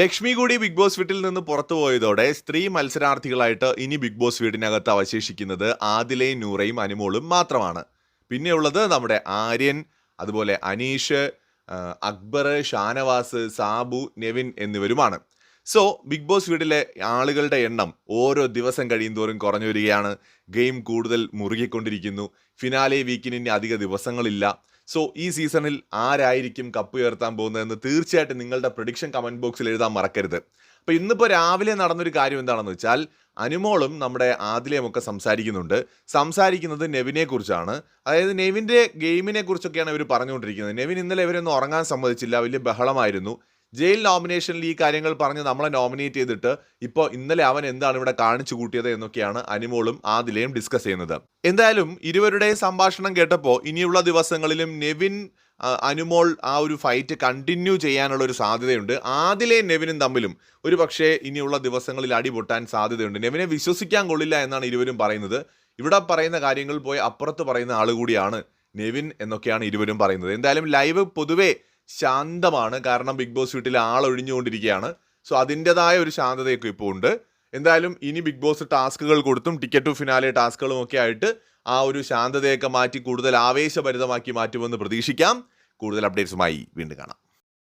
ലക്ഷ്മി കൂടി big boss വീട്ടിൽ നിന്ന് പുറത്തു പോയതോടെ സ്ത്രീ മത്സരാർത്ഥികളായിട്ട് ഇനി ബിഗ് ബോസ് വീടിനകത്ത് അവശേഷിക്കുന്നത് ആദിലയും നൂറയും അനുമോളും മാത്രമാണ്. പിന്നെയുള്ളത് നമ്മുടെ ആര്യൻ അതുപോലെ അനീഷ് അക്ബർ ഷാനവാസ് സാബു നെവിൻ എന്നിവരുമാണ്. സോ ബിഗ് ബോസ് വീട്ടിലെ ആളുകളുടെ എണ്ണം ഓരോ ദിവസം കഴിയുന്തോറും കുറഞ്ഞു വരികയാണ്. ഗെയിം കൂടുതൽ മുറുകിക്കൊണ്ടിരിക്കുന്നു. ഫിനാലെ വീക്കിന് ഇനി അധിക ദിവസങ്ങളില്ല. സോ ഈ സീസണിൽ ആരായിരിക്കും കപ്പ് ഉയർത്താൻ പോകുന്നതെന്ന് തീർച്ചയായിട്ടും നിങ്ങളുടെ പ്രഡിക്ഷൻ കമന്റ് ബോക്സിൽ എഴുതാൻ മറക്കരുത്. അപ്പോൾ ഇന്നിപ്പോൾ രാവിലെ നടന്നൊരു കാര്യം എന്താണെന്ന് വെച്ചാൽ അനുമോളും നമ്മുടെ ആദിലയും ഒക്കെ സംസാരിക്കുന്നുണ്ട്. സംസാരിക്കുന്നത് നെവിനെക്കുറിച്ചാണ് അതായത് നെവിന്റെ ഗെയിമിനെ കുറിച്ചൊക്കെയാണ് ഇവർ പറഞ്ഞുകൊണ്ടിരിക്കുന്നത്. നെവിൻ ഇന്നലെ ഇവരൊന്നും ഉറങ്ങാൻ സമ്മതിച്ചില്ല. വലിയ ബഹളമായിരുന്നു. ജയിൽ നോമിനേഷനിൽ ഈ കാര്യങ്ങൾ പറഞ്ഞ് നമ്മളെ നോമിനേറ്റ് ചെയ്തിട്ട് ഇപ്പോൾ ഇന്നലെ അവൻ എന്താണ് ഇവിടെ കാണിച്ചു കൂട്ടിയത് എന്നൊക്കെയാണ് അനിമോളും ആദിലയും ഡിസ്കസ് ചെയ്യുന്നത്. എന്തായാലും ഇരുവരുടെയും സംഭാഷണം കേട്ടപ്പോൾ ഇനിയുള്ള ദിവസങ്ങളിലും നെവിൻ അനുമോൾ ആ ഒരു ഫൈറ്റ് കണ്ടിന്യൂ ചെയ്യാനുള്ള ഒരു സാധ്യതയുണ്ട്. ആദിലേ നെവിനും തമ്മിലും ഒരു പക്ഷേ ഇനിയുള്ള ദിവസങ്ങളിൽ അടിപൊട്ടാൻ സാധ്യതയുണ്ട്. നെവിനെ വിശ്വസിക്കാൻ കൊള്ളില്ല എന്നാണ് ഇരുവരും പറയുന്നത്. ഇവിടെ പറയുന്ന കാര്യങ്ങൾ പോയി അപ്പുറത്ത് പറയുന്ന ആൾ കൂടിയാണ് നെവിൻ എന്നൊക്കെയാണ് ഇരുവരും പറയുന്നത്. എന്തായാലും ലൈവ് പൊതുവേ ശാന്തമാണ്. കാരണം ബിഗ് ബോസ് വീട്ടിൽ ആളൊഴിഞ്ഞുകൊണ്ടിരിക്കുകയാണ്. സോ അതിന്റെതായ ഒരു ശാന്തതയൊക്കെ ഇപ്പോൾ ഉണ്ട്. എന്തായാലും ഇനി ബിഗ് ബോസ് ടാസ്കുകൾ കൊടുത്തും ടിക്കറ്റ് ടു ഫിനാലെ ടാസ്കുകളും ഒക്കെ ആയിട്ട് ആ ഒരു ശാന്തതയൊക്കെ മാറ്റി കൂടുതൽ ആവേശഭരിതമാക്കി മാറ്റുമെന്ന് പ്രതീക്ഷിക്കാം. കൂടുതൽ അപ്ഡേറ്റ്സുമായി വീണ്ടും കാണാം.